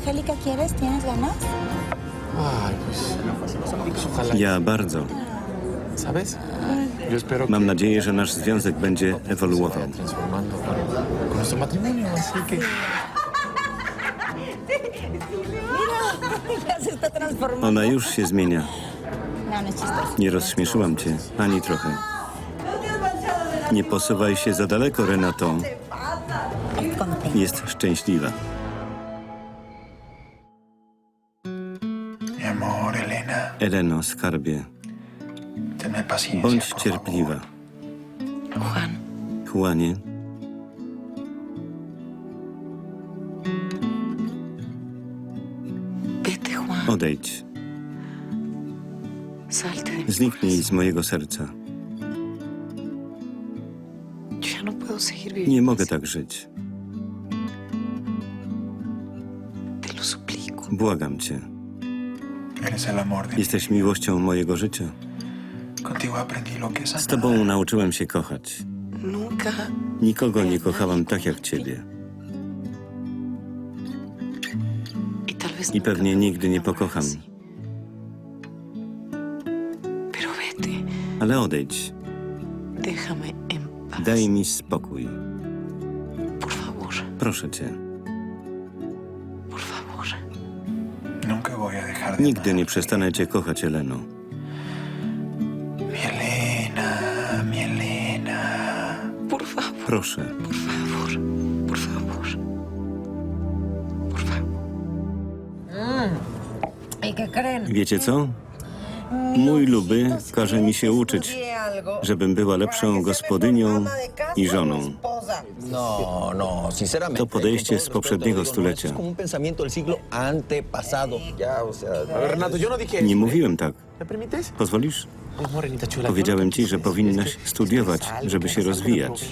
Angélica, ¿quieres? ¿Tienes ganas? Ay, pues. Ojalá. Ja bardzo. Mam nadzieję, że nasz związek będzie ewoluował. Ona już się zmienia. No, no. Nie rozśmieszyłam cię ani trochę. Nie posuwaj się za daleko, Renato. Jest szczęśliwa. Eleno, skarbie, bądź cierpliwa. Juan, Juanie, vete, Juan. odejdź. Salte de mi Zniknij corazón. z mojego serca. Yo ya no puedo seguir viviendo. Nie mogę así. tak żyć. Te lo suplico. Błagam cię. Jesteś miłością mojego życia. Z tobą nauczyłem się kochać. Nunca. Nikogo nie kochałam tak jak ciebie. I pewnie nigdy nie pokocham. Ale odejdź. Daj mi spokój. Proszę cię. Nigdy nie przestanę cię kochać, Eleno. Mi Elena, mi Elena. Por favor. Proszę. Por favor. Por favor. Por favor. ¿Y qué creen? Wiecie co? Mój luby każe mi się uczyć, żebym była lepszą gospodynią i żoną. No, no, sinceramente. To podejście z poprzedniego stulecia. No. Nie ¿eh? mówiłem tak. Pozwolisz? Powiedziałem que ci, że powinnaś que- studiować, que żeby que się rozwijać.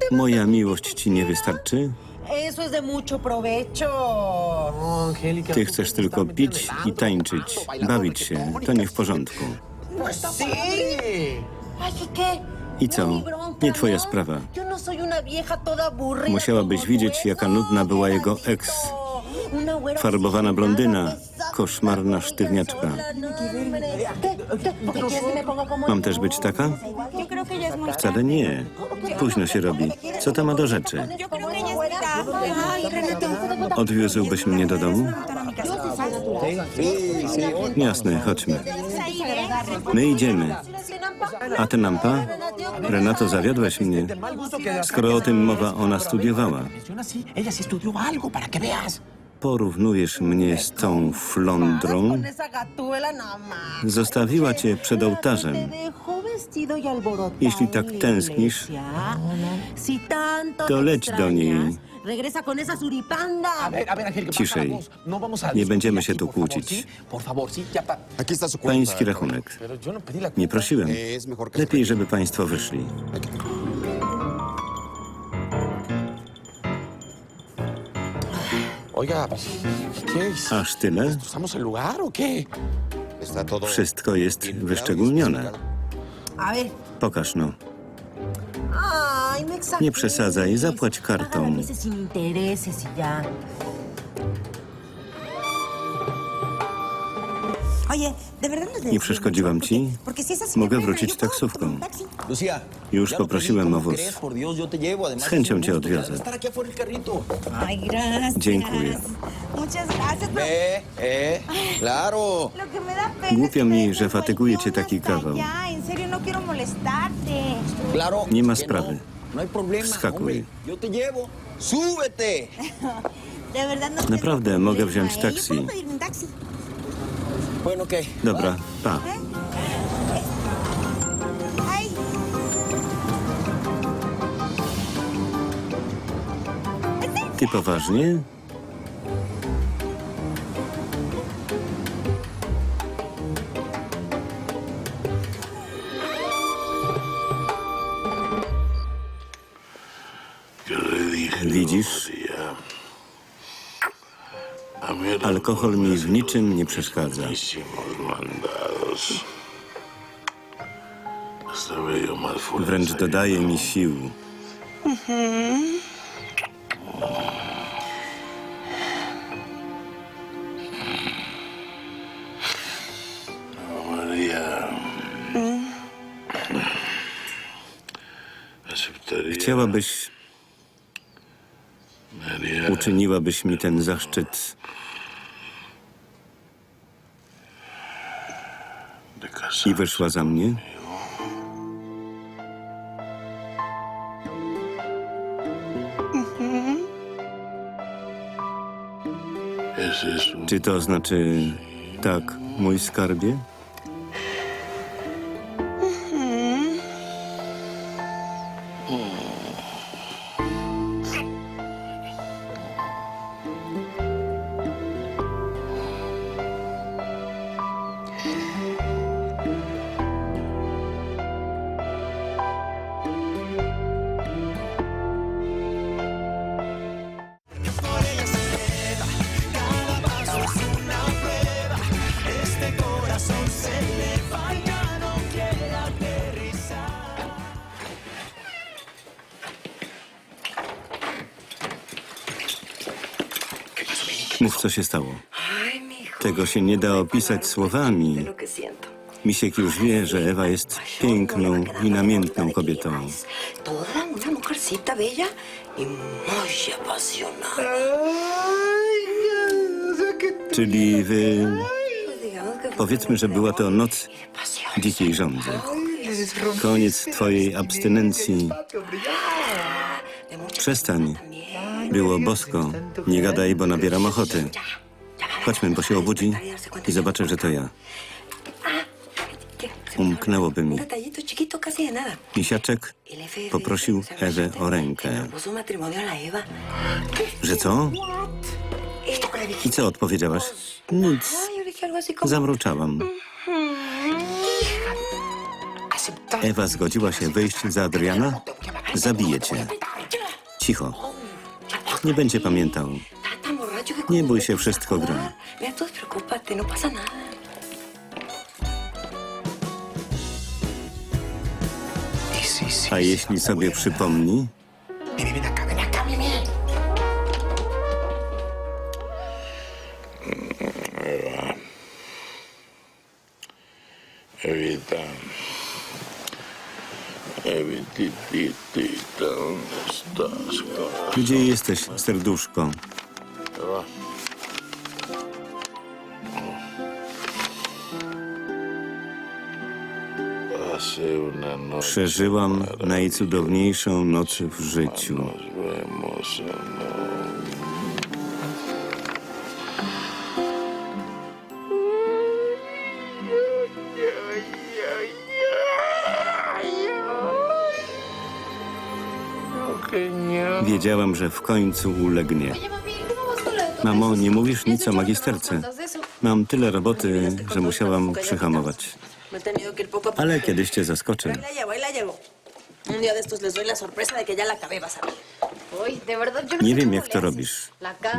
que. Moja miłość ci nie wystarczy? Eso es de mucho provecho. Angélica, Ty chcesz tylko pić i tańczyć, bawić się. To nie w porządku. Está ¿Sí? Ay, ¿y qué? I co? Nie twoja sprawa. Musiałabyś widzieć, jaka nudna była jego ex. Farbowana blondyna, koszmarna sztywniaczka. sola, no, hombre. ¿Qué? ¿Qué? ¿Porque quieres que me ponga como Mam też być taka? Wcale nie. Późno się robi. Co to ma do rzeczy? Odwiózłbyś mnie do domu? Jasne, chodźmy. My idziemy. A ty, Nampa? Renato, zawiodłeś mnie. Skoro o tym mowa, ona studiowała. Porównujesz mnie z tą flądrą? Zostawiła cię przed ołtarzem. Jeśli tak tęsknisz, to leć do niej. Regresa con esa suripanda. A ver, a ver, Ciszej. baja la voz. No vamos a Nie będziemy się aquí, tu por favor, kłócić. ¿sí? Por favor, sí, ya pa. Aquí está su cuenta. Pański rachunek. Pero yo no pedí la Nie cuenta. prosiłem. Es mejor que se Lepiej, żeby państwo wyszli. Oiga, ¿qué? Aż tyle? ¿Usamos el lugar o qué? Está todo Wszystko jest bien wyszczególnione. A ver. Pokaż no. Nie przesadzaj, zapłać kartą. Paga las meses sin intereses y ya. Oye, ¿de verdad no te Nie przeszkodziłam ci? Mogę wrócić taksówką. Już no poprosiłem o ¿cómo wóz. Z chęcią cię odwiozę. Dziękuję. Eh, eh, Głupio mi, że fatyguje cię taki kawał. Quiero molestarte. Claro. Nie ma sprawy. No, hay problema. Wskakuj. Yo te llevo. ¡Súbete! De verdad no Naprawdę, mogę wziąć ¿eh? taksi. Taxi. Bueno. Dobra, pa. Ay. Ty poważnie? Widzisz, alkohol mi w niczym nie przeszkadza. Wręcz dodaje mi sił. Chciałabyś uczyniłabyś mi ten zaszczyt i wyszła za mnie? ¿Es eso? Czy to znaczy tak, mój skarbie? Co się stało. Tego się nie da opisać słowami. Misiek już wie, że Ewa jest piękną i namiętną kobietą. Y. Czyli wy... Powiedzmy, że była to noc dzikiej żądzy. Koniec twojej abstynencji. Przestań. Było bosko. Nie gadaj, bo nabieram ochoty. Chodźmy, bo się obudzi i zobaczę, że to ja. Umknęłoby mi. Misiaczek poprosił Ewę o rękę. Że co? I co odpowiedziałaś? Nic. Zamruczałam. Ewa zgodziła się wyjść za Adriana? Zabije cię. Cicho. Nie będzie pamiętał. Nie bój się, wszystko gra. A jeśli sobie przypomni, Mimi, gdzie jesteś, serduszko? Przeżyłam najcudowniejszą noc w życiu. Wiedziałam, że w końcu ulegnie. Mamo, nie mówisz nic o magisterce. Mam tyle roboty, że musiałam przyhamować. Ale kiedyś cię zaskoczę. Nie wiem, jak to robisz.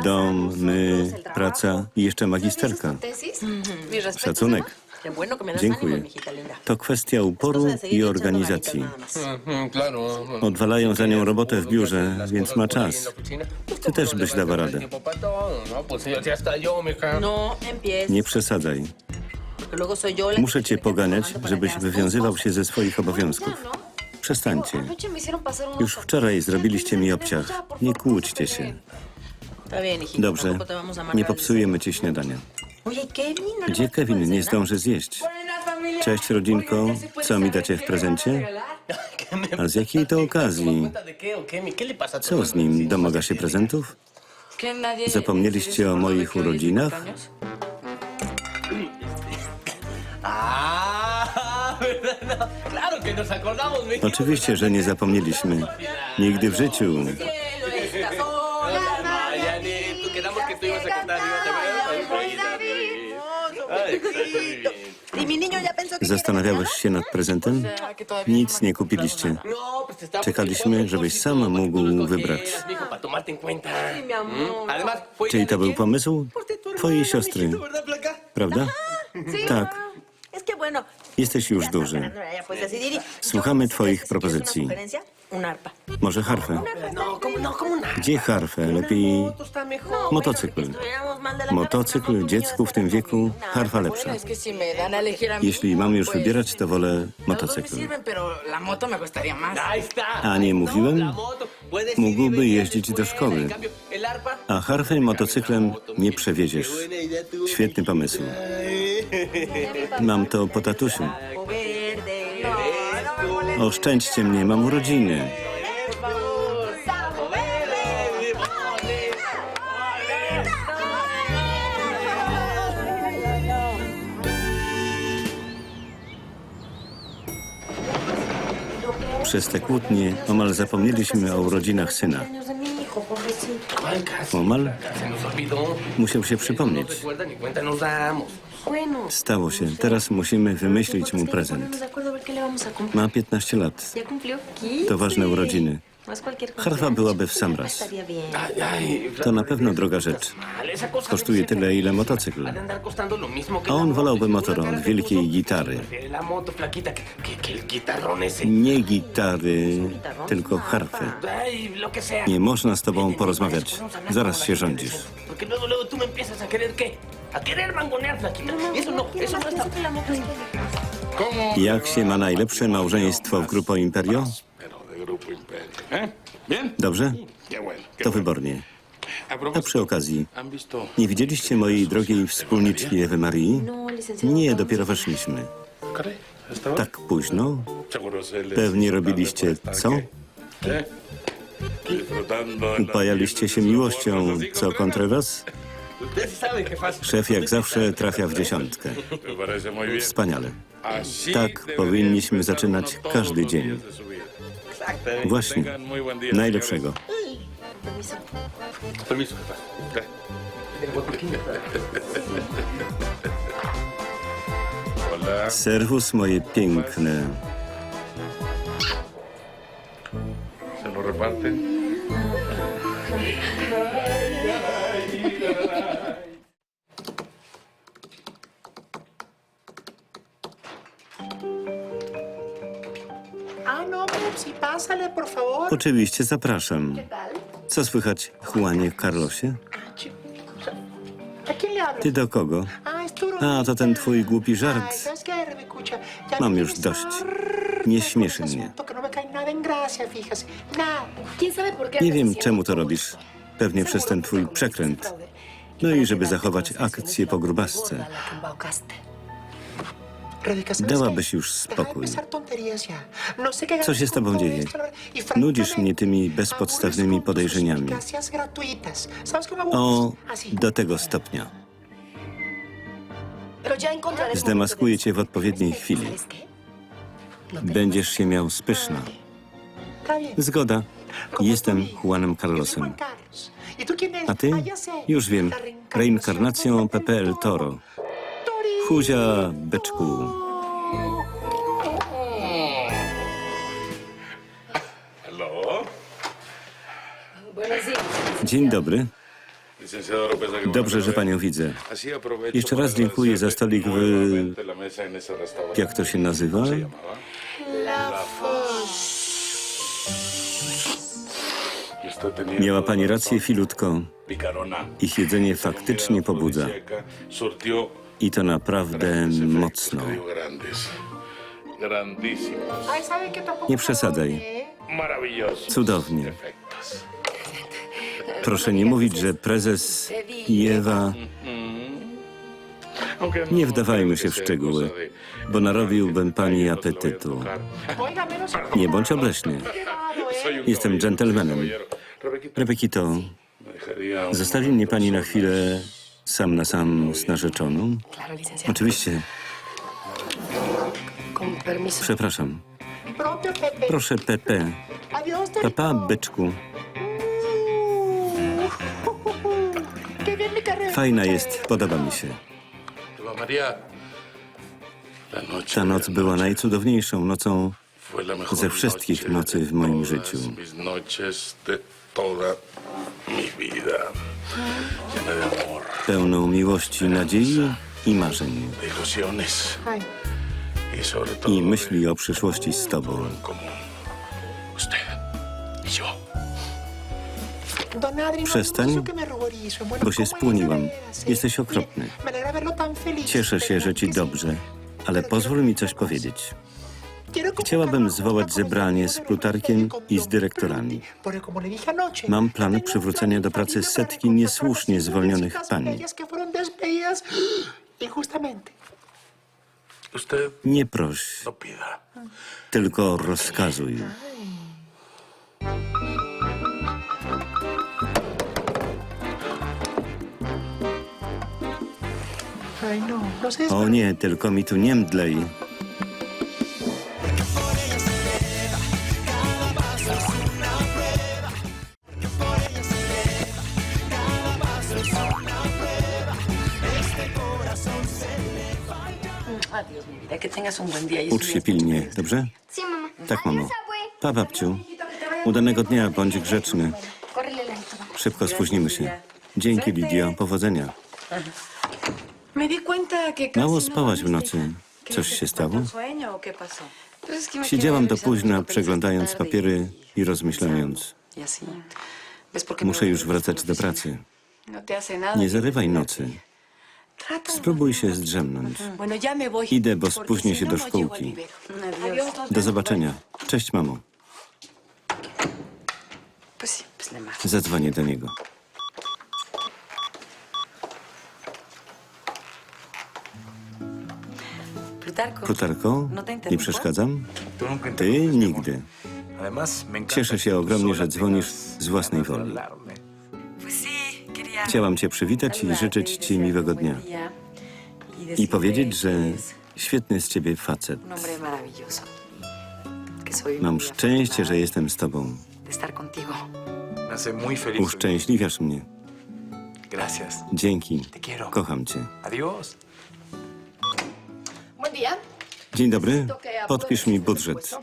Dom, my, praca i jeszcze magisterka. Szacunek. Dziękuję. To kwestia uporu i organizacji. más. Claro. Odwalają za nią robotę w biurze, więc ma czas. Ty też byś dała radę. No. No Nie przesadzaj. Muszę cię poganiać, żebyś wywiązywał się ze swoich obowiązków. Przestańcie. Już wczoraj zrobiliście mi obciach. Nie kłóćcie się. Dobrze, nie popsujemy ci śniadania. Algo Gdzie puedes Kevin nie zdąży zjeść? Cześć rodzinko, co mi dacie w prezencie? A z jakiej to okazji? ¿De qué o qué? ¿Qué le pasa a tu Co z nim? Domaga się prezentów? Zapomnieliście o moich urodzinach? No. Oczywiście, że nie zapomnieliśmy. Nigdy w życiu. Zastanawiałeś się nad prezentem? Nic nie kupiliście. Czekaliśmy, żebyś sam mógł wybrać. Czyli to był pomysł twojej siostry, prawda? Tak, jesteś już duży. Słuchamy twoich propozycji. Może harfę? No, ¿cómo, no, ¿cómo una? Gdzie harfę? Lepiej motocykl. Motocykl dziecku w tym wieku, harfa lepsza. Mí, Jeśli mam już wybierać, to wolę motocykl. A nie mówiłem? Ir y Mógłby jeździć do szkoły. A harfę motocyklem nie tu. Świetny pomysł. Mam to po tatusiu. Oszczędźcie mnie, mam urodziny. Przez te kłótnie omal zapomnieliśmy o urodzinach syna. Omal musiał się przypomnieć. Stało się. Teraz musimy wymyślić mu prezent. Ma 15 lat. Ya cumplió 15. To ważne urodziny. No. Harfa byłaby w sam raz. To na pewno droga rzecz. Kosztuje tyle, ile motocykl. A on wolałby y motor od wielkiej gitary. Nie gitary, tylko harfę. Nie można z tobą porozmawiać. Zaraz się rządzisz. No, no. Jak się ma najlepsze małżeństwo w Grupo Imperio? ¿Bien? Dobrze? To wybornie. A przy okazji, nie widzieliście mojej drogiej wspólniczki Ewy Marii? No. Nie, dopiero weszliśmy. Tak późno? Pewnie robiliście co? ¿Eh? Upajaliście się miłością, co Contreras? Szef jak zawsze trafia w dziesiątkę. Wspaniale. Tak powinniśmy zaczynać każdy dzień. Właśnie. Najlepszego. Serwus moje piękne. Oczywiście zapraszam. Co słychać, Juanie Carlosie? Ty do kogo? Ah, A, to ten twój głupi żart. Mam no już dość. Nie śmieszy mnie. no me cae nada en gracia, fíjese. Nada. ¿Quién sabe por qué Nie wiem, czemu to robisz. Pewnie przez ten twój przekręt. No Y i żeby zachować akcję po grubasce. Dałabyś już spokój. No Co się z tobą dzieje? Y Nudzisz mnie tymi bezpodstawnymi podejrzeniami. suspicacias gratuitas. ¿Sabes cómo O, do tego stopnia. Zdemaskuję cię w odpowiedniej chwili. No Będziesz się miał spyszna. Zgoda. Jestem. Juanem Carlosem. ¿Y? A ty? Ah. Już wiem. Reinkarnacją Pepe el Toro. Huzia, byczku. Dzień dobry. Dobrze, że panią widzę. Jeszcze raz dziękuję za stolik w... Jak to się nazywa? Miała pani rację. Filutko. Ich jedzenie faktycznie pobudza. I to naprawdę mocno. te digo grandes. Grandísimos. Ay, ¿sabe qué tampoco Nie przesadzaj. Cudownie. Proszę nie mówić, że prezes i Ewa... Nie wdawajmy się w szczegóły, bo narobiłbym pani apetytu. Nie bądź un Jestem dżentelmenem. Rebekito, ¿me dejaría un zostawi mnie pani na chwilę sam na sam z narzeczoną? Oczywiście. Przepraszam. Proszę, Pepe. Papa, byczku. Fajna jest, podoba mi się. Ta noc była najcudowniejszą nocą ze wszystkich nocy w moim życiu pełną miłości, nadziei i marzeń. I myśli o przyszłości z tobą. Przestań, bo się spłoniłam. Jesteś okropny. Cieszę się, że ci dobrze, ale pozwól mi coś powiedzieć. Chciałabym zwołać zebranie z plutarkiem i z dyrektorami. Mam plan przywrócenia do pracy setki niesłusznie zwolnionych pań. Nie proś, tylko rozkazuj. O nie, tylko mi tu nie mdlej. Que tengas un buen día. y Ucz się pilnie, dobrze? Sí, mamá. Tak, mamo. Pa, babciu. Udanego dnia, bądź grzeczny. Córrele, Lalito. va. Szybko spóźnimy się. Dzięki, Lidio. Powodzenia. Me di cuenta que casi Mało no spałaś w nocy. Coś ¿Que się stało? sueño o qué pasó? Pues es que me Siedziałam do quedé późna, przeglądając tarde papiery y- i rozmyślając. y así. ¿Ves por qué me Muszę voy już wracać do pracy. No te hace nada. Nie zarywaj nocy. Spróbuj się zdrzemnąć. Idę, bo spóźnię si się no, do no szkółki. Do zobaczenia. Cześć, mamo. Zadzwonię do niego. Plutarko, No nie przeszkadzam? Ty nigdy. Cieszę się ogromnie, że dzwonisz z własnej woli. Chciałam cię przywitać i życzyć ci miłego dnia. I powiedzieć, że świetny z ciebie facet. Mam szczęście, że jestem z tobą. Uszczęśliwiasz mnie. Dzięki. Kocham cię. Dzień dobry. Podpisz mi budżet.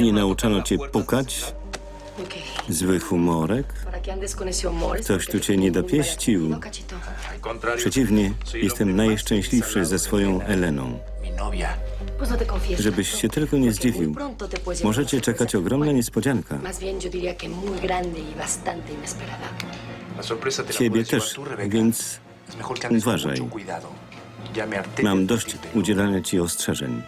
Nie nauczano cię pukać? Zły humorek? Ktoś tu cię nie dopieścił. Przeciwnie, jestem najszczęśliwszy ze swoją Eleną. Żebyś się tylko nie zdziwił. Możecie czekać ogromna niespodzianka. Ciebie też, więc uważaj. mam dość udzielania ci ostrzeżeń.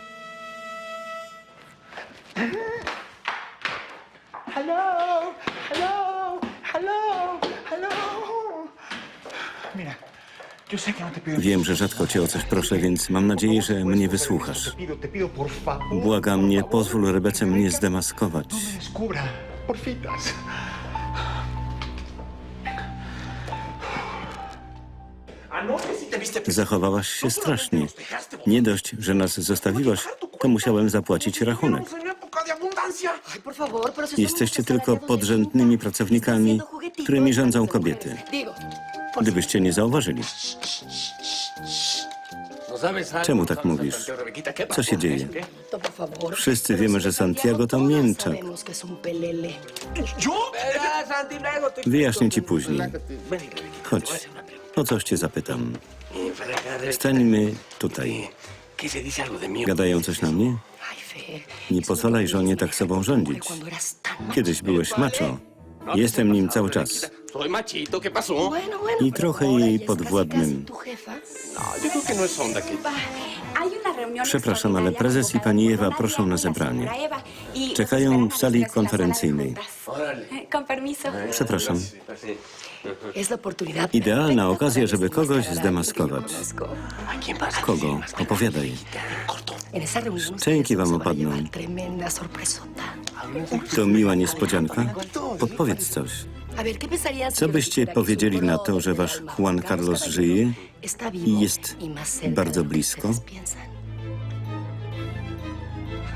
Wiem, że rzadko cię o coś proszę, więc mam nadzieję, że mnie wysłuchasz. Błagam, nie por favor. pozwól Rebece mnie zdemaskować. Zachowałaś się strasznie. Nie dość, że nas zostawiłaś, to musiałem zapłacić rachunek. Jesteście tylko podrzędnymi pracownikami, którymi rządzą kobiety. Gdybyście nie zauważyli. Czemu tak ¿Sabes mówisz? Co się dzieje? Wszyscy wiemy, że Santiago to mięczak. Wyjaśnię ci później. Chodź. O coś cię zapytam. Stańmy tutaj. Gadają coś na mnie? Nie pozwalaj żonie tak sobą rządzić. Kiedyś byłeś te Jestem nim cały czas. Soy machito, ¿qué pasó? Bueno, bueno, I trochę jej podwładnym. No, yo creo que no es onda que... Przepraszam, ale prezes i pani Ewa proszą na zebranie. y Czekają w sali konferencyjnej. permiso. Przepraszam. Idealna okazja, żeby kogoś zdemaskować. conozco. ¿A quién vas a Kogo? Opowiadaj. Szczęki wam opadną. To miła niespodzianka? Podpowiedz coś. A ver, ¿qué pensarías si Co byście powiedzieli na to, że wasz Juan Carlos żyje i jest bardzo blisko?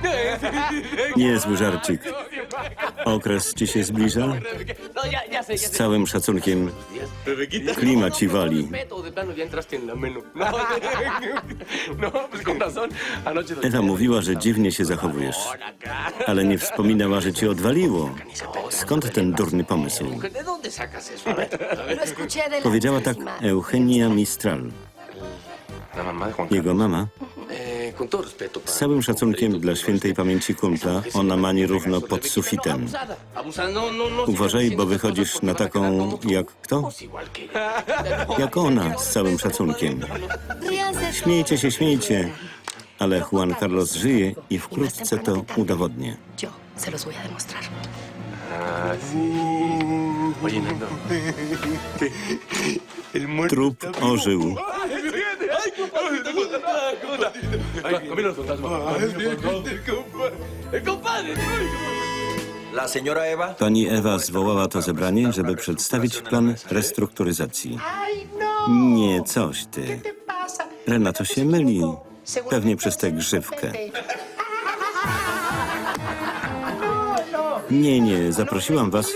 Niezły żarcik. Okres ci się zbliża? No, Z całym szacunkiem klima ci wali. No, no, Ewa mówiła, że dziwnie się zachowujesz. Ale nie wspominała, że ci odwaliło. Skąd ten durny pomysł? Powiedziała tak. Eugenia Mistral. Jego mama? Z całym szacunkiem dla świętej pamięci kumpla, ona ma nierówno pod sufitem. Uważaj, bo wychodzisz na taką jak kto? Jak ona, z całym szacunkiem. Śmiejcie się, śmiejcie. Ale Juan Carlos żyje i wkrótce to udowodnię. Trup ożył. Pani Ewa zwołała to zebranie, żeby przedstawić plan restrukturyzacji. Nie, coś ty. Renato się myli. Pewnie przez tę grzywkę. Nie, nie, zaprosiłam was,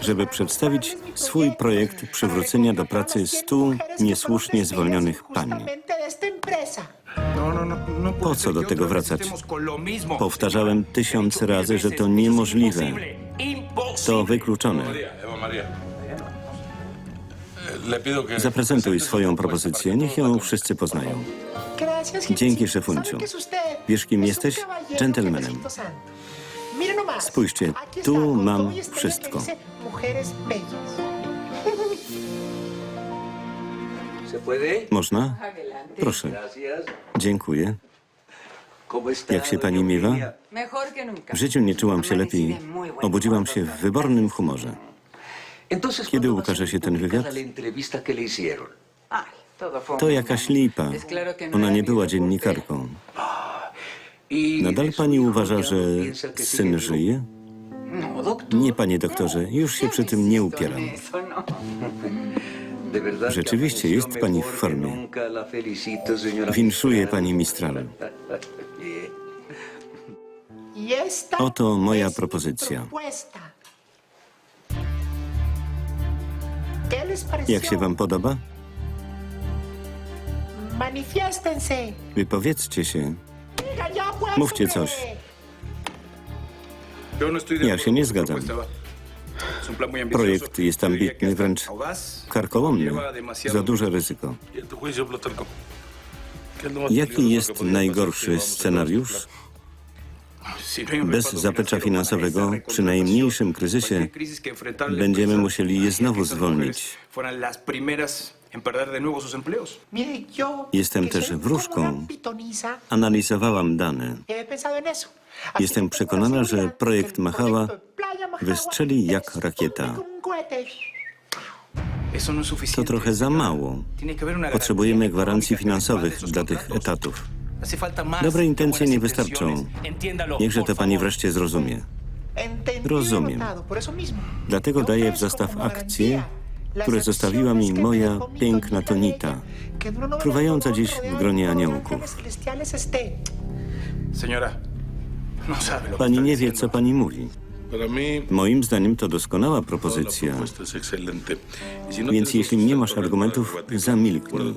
żeby przedstawić swój projekt przywrócenia do pracy stu niesłusznie zwolnionych pań. Po co do tego wracać? Powtarzałem tysiąc razy, że to niemożliwe. To wykluczone. Zaprezentuj swoją propozycję, niech ją wszyscy poznają. Dzięki, szefunciu. Wiesz, kim jesteś? Dżentelmenem. Spójrzcie, tu mam wszystko. Można? Proszę. Dziękuję. Jak się pani miewa? W życiu nie czułam się lepiej. Obudziłam się w wybornym humorze. Kiedy ¿cuándo va a ukaże się ten wywiad? To jakaś lipa. Ona nie była dziennikarką. Y Nadal pani uważa, że no syn żyje? No. Nie, panie doktorze, już się przy tym nie upieram. Rzeczywiście jest pani w formie. Winszuję pani Mistral. Bien. Oto moja propozycja. Jak się wam podoba? Wypowiedzcie się. Mówcie coś. Ja się nie zgadzam. Projekt jest ambitny, wręcz karkołomny. Za duże ryzyko. Y en tu juicio, Plutarco, ¿qué es lo más Jaki jest najgorszy scenariusz? Bez zaplecza finansowego, przy najmniejszym kryzysie, będziemy musieli je znowu zwolnić. Jestem też wróżką. Analizowałam dane. Jestem przekonana, że projekt que wystrzeli jak rakieta. To trochę za mało. Potrzebujemy gwarancji finansowych dla tych etatów. Dobre intencje nie wystarczą. Niechże to pani wreszcie zrozumie. Rozumiem. Dlatego daję w zastaw akcje, które zostawiła mi moja piękna Tonita los dziś w gronie aniołków. esté. Pani nie wie, co pani mówi. Moim zdaniem to doskonała propozycja. Y no Więc jeśli nie masz argumentów, zamilknij.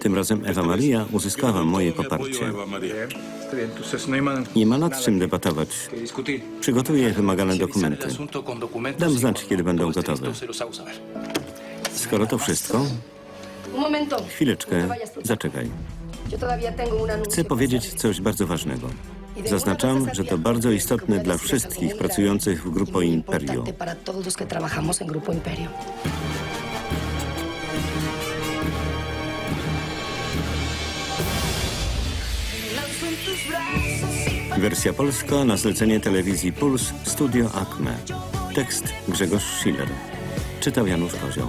Tym razem Ewa Maria uzyskała moje mi poparcie. Maria. Nie ma nad czym debatować. Przygotuję wymagane dokumenty. Dam znać, kiedy będą gotowe. Skoro to wszystko, chwileczkę, zaczekaj. Un anuncio Chcę powiedzieć coś bardzo ważnego. Zaznaczam, że to bardzo istotne dla wszystkich pracujących w Grupo Imperio. Wersja polska na zlecenie telewizji Puls Studio Acme. Tekst Grzegorz Schiller. Czytał Janusz Kozioł.